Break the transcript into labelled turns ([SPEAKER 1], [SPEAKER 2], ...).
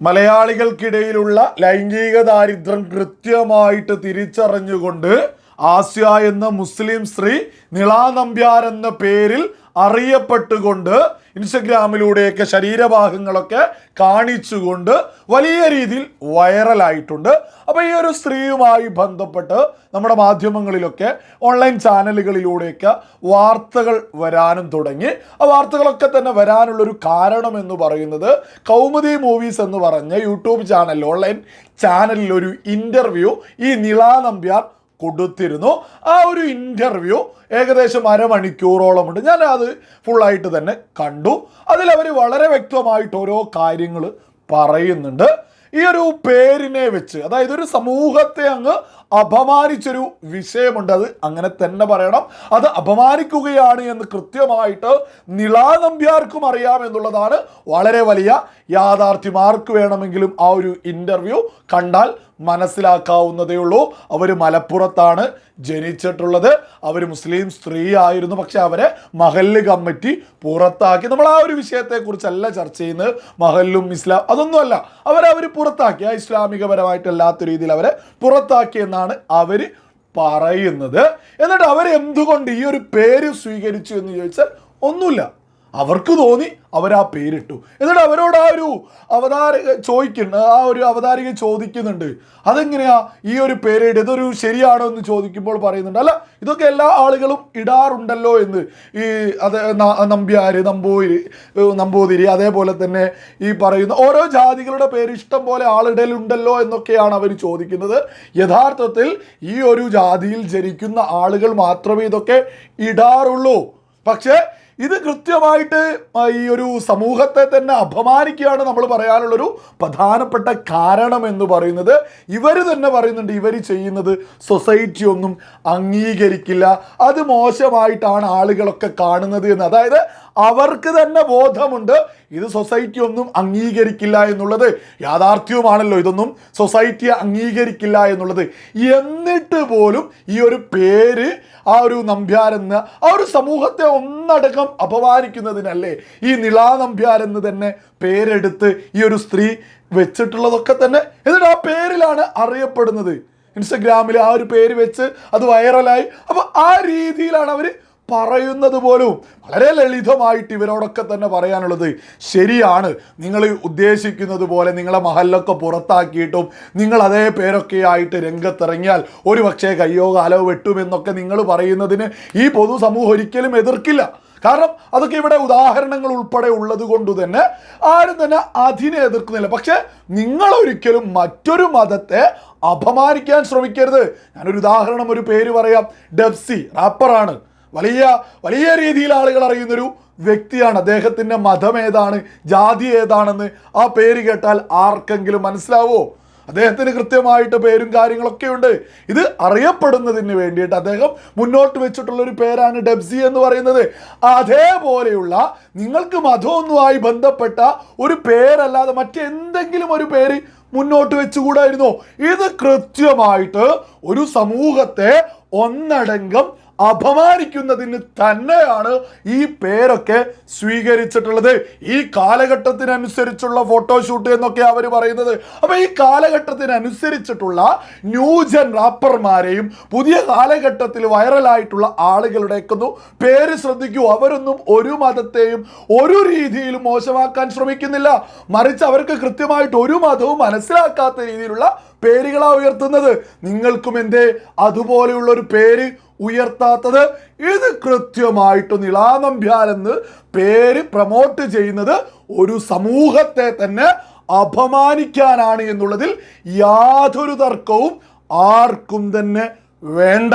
[SPEAKER 1] മലയാളികൾക്കിടയിലുള്ള ലൈംഗിക ദാരിദ്ര്യം കൃത്യമായിട്ട് തിരിച്ചറിഞ്ഞുകൊണ്ട് ആസ്യ എന്ന മുസ്ലിം സ്ത്രീ നിളാ നമ്പ്യാർ എന്ന പേരിൽ അറിയപ്പെട്ടുകൊണ്ട് ഇൻസ്റ്റഗ്രാമിലൂടെയൊക്കെ ശരീരഭാഗങ്ങളൊക്കെ കാണിച്ചുകൊണ്ട് വലിയ രീതിയിൽ വൈറലായിട്ടുണ്ട്. അപ്പോൾ ഈ ഒരു സ്ത്രീയുമായി ബന്ധപ്പെട്ട് നമ്മുടെ മാധ്യമങ്ങളിലൊക്കെ ഓൺലൈൻ ചാനലുകളിലൂടെയൊക്കെ വാർത്തകൾ വരാനും തുടങ്ങി. ആ വാർത്തകളൊക്കെ തന്നെ വരാനുള്ളൊരു കാരണം എന്ന് പറയുന്നത് കൗമുദി മൂവീസ് എന്ന് പറഞ്ഞ യൂട്യൂബ് ചാനലിൽ ഓൺലൈൻ ചാനലിൽ ഒരു ഇന്റർവ്യൂ ഈ നിളാ നമ്പ്യാർ കൊടുത്തിരുന്നു. ആ ഒരു ഇന്റർവ്യൂ ഏകദേശം അരമണിക്കൂറോളമുണ്ട് ഞാൻ അത് ഫുള്ളായിട്ട് തന്നെ കണ്ടു. അതിലവർ വളരെ വ്യക്തമായിട്ട് ഓരോ കാര്യങ്ങൾ പറയുന്നുണ്ട്. ഈ ഒരു പേരിനെ വെച്ച് അതായത് ഒരു സമൂഹത്തെ അങ്ങ് അപമാനിച്ചൊരു വിഷയമുണ്ട്. അത് അങ്ങനെ തന്നെ പറയണം. അത് അപമാനിക്കുകയാണ് എന്ന് കൃത്യമായിട്ട് നിളാ നമ്പ്യാർക്കും അറിയാം എന്നുള്ളതാണ് വളരെ വലിയ യാഥാർത്ഥ്യമാർക്ക് വേണമെങ്കിലും ആ ഒരു ഇന്റർവ്യൂ കണ്ടാൽ മനസ്സിലാക്കാവുന്നതേ ഉള്ളൂ. അവർ മലപ്പുറത്താണ് ജനിച്ചിട്ടുള്ളത്. അവർ മുസ്ലിം സ്ത്രീ ആയിരുന്നു പക്ഷെ അവരെ മഹല്ല് കമ്മിറ്റി പുറത്താക്കി. നമ്മൾ ആ ഒരു വിഷയത്തെക്കുറിച്ചല്ല ചർച്ച ചെയ്യുന്നത്. മഹല്ലും ഇസ്ലാം അതൊന്നുമല്ല. അവരെ അവർ പുറത്താക്കി. ആ ഇസ്ലാമികപരമായിട്ടല്ലാത്ത രീതിയിൽ അവരെ പുറത്താക്കി എന്നാണ് അവർ പറയുന്നത്. എന്നിട്ട് അവർ എന്തുകൊണ്ട് ഈ ഒരു പേര് സ്വീകരിച്ചു എന്ന് ചോദിച്ചാൽ ഒന്നുമില്ല. അവർക്ക് തോന്നി അവരാ പേരിട്ടു. എന്നിട്ട് അവരോട് ആ ഒരു അവതാരക ചോദിക്കുന്നു ആ ഒരു അവതാരിക ചോദിക്കുന്നുണ്ട്. അതെങ്ങനെയാ ഈ ഒരു പേരിട്ട് ഇതൊരു ശരിയാണോ എന്ന് ചോദിക്കുമ്പോൾ പറയുന്നുണ്ട്. അല്ല ഇതൊക്കെ എല്ലാ ആളുകളും ഇടാറുണ്ടല്ലോ എന്ന് ഈ അത് നമ്പ്യാർ നമ്പൂതിരി നമ്പൂതിരി അതേപോലെ തന്നെ ഈ പറയുന്ന ഓരോ ജാതികളുടെ പേര് ഇഷ്ടം പോലെ ആളിടലുണ്ടല്ലോ എന്നൊക്കെയാണ് അവർ ചോദിക്കുന്നത്. യഥാർത്ഥത്തിൽ ഈ ഒരു ജാതിയിൽ ജനിക്കുന്ന ആളുകൾ മാത്രമേ ഇതൊക്കെ ഇടാറുള്ളൂ. പക്ഷേ ഇത് കൃത്യമായിട്ട് ഈ ഒരു സമൂഹത്തെ തന്നെ അപമാനിക്കുകയാണ് നമ്മൾ പറയാനുള്ളൊരു പ്രധാനപ്പെട്ട കാരണം എന്ന് പറയുന്നത്. ഇവർ തന്നെ പറയുന്നുണ്ട് ഇവർ ചെയ്യുന്നത് സൊസൈറ്റി ഒന്നും അംഗീകരിക്കില്ല. അത് മോശമായിട്ടാണ് ആളുകളൊക്കെ കാണുന്നത് എന്ന്. അതായത് അവർക്ക് തന്നെ ബോധമുണ്ട്. ഇത് സൊസൈറ്റി ഒന്നും അംഗീകരിക്കില്ല എന്നുള്ളത് യാഥാർത്ഥ്യവുമാണല്ലോ. ഇതൊന്നും സൊസൈറ്റി അംഗീകരിക്കില്ല എന്നുള്ളത്. എന്നിട്ട് പോലും ഈ ഒരു പേര് ആ ഒരു നമ്പ്യാരെന്ന് ആ ഒരു സമൂഹത്തെ ഒന്നടക്കം അപമാനിക്കുന്നതിനല്ലേ ഈ നിളാ നമ്പ്യാരെന്ന് തന്നെ പേരെടുത്ത് ഈ ഒരു സ്ത്രീ വെച്ചിട്ടുള്ളതൊക്കെ തന്നെ. എന്നിട്ട് ആ പേരിലാണ് അറിയപ്പെടുന്നത്. ഇൻസ്റ്റഗ്രാമിൽ ആ ഒരു പേര് വെച്ച് അത് വൈറലായി. അപ്പോൾ ആ രീതിയിലാണ് അവർ പറയുന്നത് പോലും വളരെ ലളിതമായിട്ട് ഇവരോടൊക്കെ തന്നെ പറയാനുള്ളത് ശരിയാണ്. നിങ്ങൾ ഉദ്ദേശിക്കുന്നത് പോലെ നിങ്ങളെ മഹലൊക്കെ പുറത്താക്കിയിട്ടും നിങ്ങൾ അതേ പേരൊക്കെ ആയിട്ട് രംഗത്തിറങ്ങിയാൽ ഒരു പക്ഷേ കയ്യോ കാലോ വെട്ടുമെന്നൊക്കെ നിങ്ങൾ പറയുന്നതിന് ഈ പൊതുസമൂഹം ഒരിക്കലും എതിർക്കില്ല. കാരണം അതൊക്കെ ഇവിടെ ഉദാഹരണങ്ങൾ ഉൾപ്പെടെ ഉള്ളത് കൊണ്ട് തന്നെ ആരും തന്നെ അതിനെ എതിർക്കുന്നില്ല. പക്ഷേ നിങ്ങൾ ഒരിക്കലും മറ്റൊരു മതത്തെ അപമാനിക്കാൻ ശ്രമിക്കരുത്. ഞാനൊരു ഉദാഹരണം ഒരു പേര് പറയാം. ഡെബ്സി റാപ്പറാണ് വലിയ വലിയ രീതിയിൽ ആളുകൾ അറിയുന്നൊരു വ്യക്തിയാണ്. അദ്ദേഹത്തിന്റെ മതം ഏതാണ്? ജാതി ഏതാണെന്ന് ആ പേര് കേട്ടാൽ ആർക്കെങ്കിലും മനസ്സിലാവോ? അദ്ദേഹത്തിന് കൃത്യമായിട്ട് പേരും കാര്യങ്ങളൊക്കെ ഉണ്ട്. ഇത് അറിയപ്പെടുന്നതിന് വേണ്ടിയിട്ട് അദ്ദേഹം മുന്നോട്ട് വെച്ചിട്ടുള്ള ഒരു പേരാണ് ഡെബ്സി എന്ന് പറയുന്നത്. അതേപോലെയുള്ള നിങ്ങൾക്ക് മതമൊന്നുമായി ബന്ധപ്പെട്ട ഒരു പേരല്ലാതെ മറ്റെന്തെങ്കിലും ഒരു പേര് മുന്നോട്ട് വെച്ചുകൂടായിരുന്നോ? ഇത് കൃത്യമായിട്ട് ഒരു സമൂഹത്തെ ഒന്നടങ്കം അപമാനിക്കുന്നതിന് തന്നെയാണ് ഈ പേരൊക്കെ സ്വീകരിച്ചിട്ടുള്ളത്. ഈ കാലഘട്ടത്തിനനുസരിച്ചുള്ള ഫോട്ടോഷൂട്ട് എന്നൊക്കെ അവർ പറയുന്നത്. അപ്പൊ ഈ കാലഘട്ടത്തിനനുസരിച്ചിട്ടുള്ള ന്യൂജൻ റാപ്പർമാരെയും പുതിയ കാലഘട്ടത്തിൽ വൈറലായിട്ടുള്ള ആളുകളുടെയൊക്കെ ഒന്നും പേര് ശ്രദ്ധിക്കൂ. അവരൊന്നും ഒരു മതത്തെയും ഒരു രീതിയിലും മോശമാക്കാൻ ശ്രമിക്കുന്നില്ല. മറിച്ച് അവർക്ക് കൃത്യമായിട്ട് ഒരു മതവും മനസ്സിലാക്കാത്ത രീതിയിലുള്ള പേരുകളാണ് ഉയർത്തുന്നത്. നിങ്ങൾക്കും എന്തേ? അതുപോലെയുള്ള ഒരു പേര് ഉയർത്താത്തത്. ഇത് കൃത്യമായിട്ട് നിളാനമ്പ്യാലെന്ന് പേര് പ്രമോട്ട് ചെയ്യുന്നത് ഒരു സമൂഹത്തെ തന്നെ അപമാനിക്കാനാണ് എന്നുള്ളതിൽ യാതൊരു തർക്കവും ആർക്കും തന്നെ വേണ്ട.